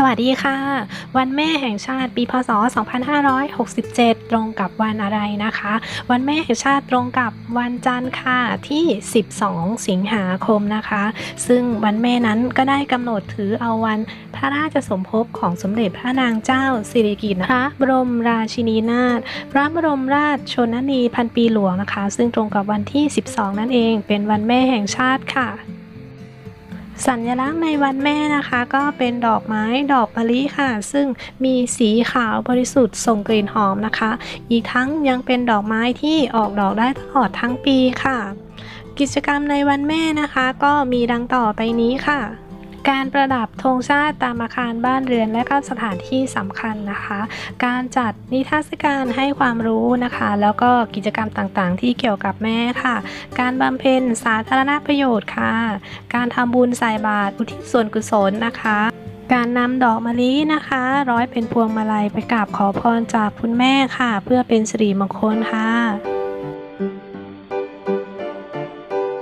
สวัสดีค่ะ วันแม่แห่งชาติปีพศ 2567 ตรงกับวันอะไรนะคะ วันแม่แห่งชาติตรงกับวันจันทร์ค่ะที่ 12 สิงหาคมนะคะ ซึ่งวันแม่นั้นก็ได้กำหนดถือเอาวันพระราชสมภพของสมเด็จพระนางเจ้าสิริกิติ์พระบรมราชินีนาถพระบรมราชชนนีพันปีหลวงนะคะ ซึ่งตรงกับวันที่ 12 นั่นเอง เป็นวันแม่แห่งชาติค่ะ สัญลักษณ์ในวันแม่นะคะ ก็เป็นดอกไม้ดอกมะลิค่ะ ซึ่งมีสีขาวบริสุทธิ์ส่งกลิ่นหอมนะคะ อีกทั้งยังเป็นดอกไม้ที่ออกดอกได้ตลอดทั้งปีค่ะ กิจกรรมในวันแม่นะคะ ก็มีดังต่อไปนี้ค่ะ การประดับธงชาติตามอาคารบ้านเรือนและก็สถานที่สำคัญนะคะ การจัดนิทรรศการให้ความรู้นะคะ แล้วก็กิจกรรมต่างๆ ที่เกี่ยวกับแม่ค่ะ การบำเพ็ญสาธารณประโยชน์ค่ะ การทำบุญใส่บาตรอุทิศส่วนกุศลนะคะการนำดอกมะลินะคะ ร้อยเป็นพวงมาลัยไปกราบขอพรจากคุณแม่ค่ะ เพื่อเป็นสิริมงคลค่ะ